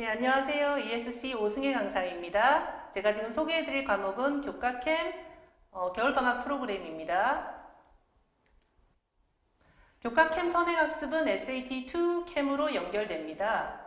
네, 안녕하세요. ESC 오승혜 강사입니다. 제가 지금 소개해드릴 과목은 교과캠 어, 겨울방학 프로그램입니다. 교과캠 선행학습은 SAT2 캠으로 연결됩니다.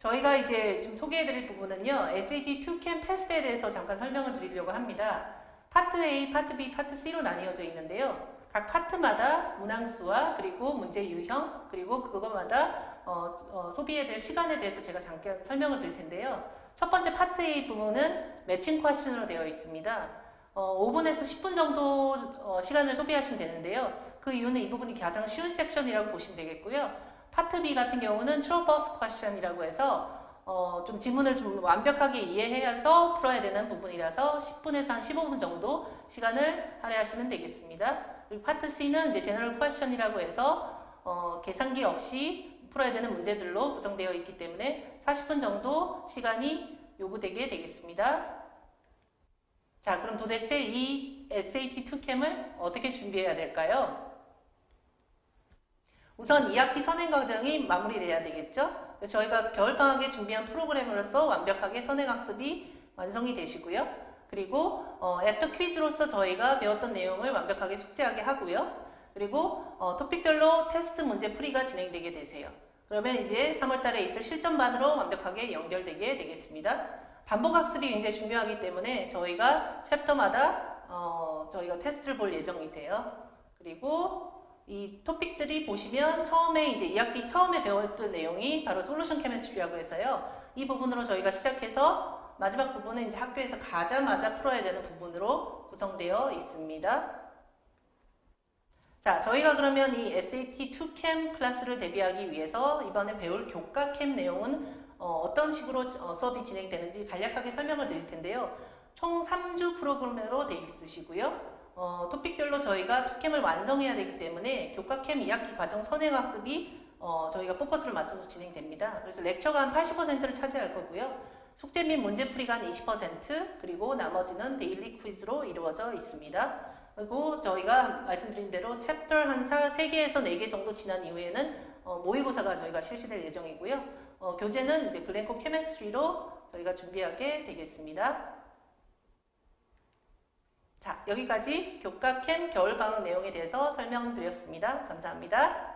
저희가 이제 지금 소개해드릴 부분은요, SAT2 캠 테스트에 대해서 잠깐 설명을 드리려고 합니다. 파트 A, 파트 B, 파트 C로 나뉘어져 있는데요. 각 파트마다 문항수와 그리고 문제 유형 그리고 그것마다 어, 어, 소비해야 될 시간에 대해서 제가 잠깐 설명을 드릴 텐데요. 첫 번째 파트 A 부분은 매칭 퀘션으로 되어 있습니다. 어, 5분에서 10분 정도 어, 시간을 소비하시면 되는데요. 그 이유는 이 부분이 가장 쉬운 섹션이라고 보시면 되겠고요. 파트 B 같은 경우는 트로버스 퀘션이라고 해서 어, 좀 지문을 좀 완벽하게 이해해서 풀어야 되는 부분이라서 10분에서 한 15분 정도 시간을 할애하시면 되겠습니다. 그리고 파트 C는 이제 제너럴 퀘션이라고 해서 어, 계산기 없이 풀어야 되는 문제들로 구성되어 있기 때문에 40분 정도 시간이 요구되게 되겠습니다. 자, 그럼 도대체 이 SAT2캠을 어떻게 준비해야 될까요? 우선 2학기 선행 과정이 마무리돼야 되겠죠? 저희가 겨울방학에 준비한 프로그램으로서 완벽하게 선행학습이 완성이 되시고요. 그리고 어, 애프터 퀴즈로서 저희가 배웠던 내용을 완벽하게 숙지하게 하고요. 그리고 어, 토픽별로 테스트 문제 풀이가 진행되게 되세요. 그러면 이제 3월달에 있을 실전반으로 완벽하게 연결되게 되겠습니다. 반복학습이 굉장히 중요하기 때문에 저희가 챕터마다 어, 저희가 테스트를 볼 예정이세요. 그리고 이 토픽들이 보시면 처음에 이제 2학기 처음에 배웠던 내용이 바로 솔루션 케미스트리라고 해서요. 이 부분으로 저희가 시작해서 마지막 부분은 이제 학교에서 가자마자 풀어야 되는 부분으로 구성되어 있습니다. 자, 저희가 그러면 이 SAT 2캠 클래스를 대비하기 위해서 이번에 배울 교과 캠 내용은 어, 떤 식으로 어, 수업이 진행되는지 간략하게 설명을 드릴 텐데요. 총 3주 프로그램으로 되어 있으시고요. 어, 토픽별로 저희가 투캠을 완성해야 되기 때문에 교과캠 2학기 과정 선행학습이 어, 저희가 포커스를 맞춰서 진행됩니다. 그래서 렉처가 한 80%를 차지할 거고요. 숙제 및 문제풀이가 한 20% 그리고 나머지는 데일리 퀴즈로 이루어져 있습니다. 그리고 저희가 말씀드린 대로 챕터 한 3개에서 4개 정도 지난 이후에는 어, 모의고사가 저희가 실시될 예정이고요. 어, 교재는 이제 글렌코 케미스트리로 저희가 준비하게 되겠습니다. 자, 여기까지 교과캠 겨울방학 내용에 대해서 설명드렸습니다. 감사합니다.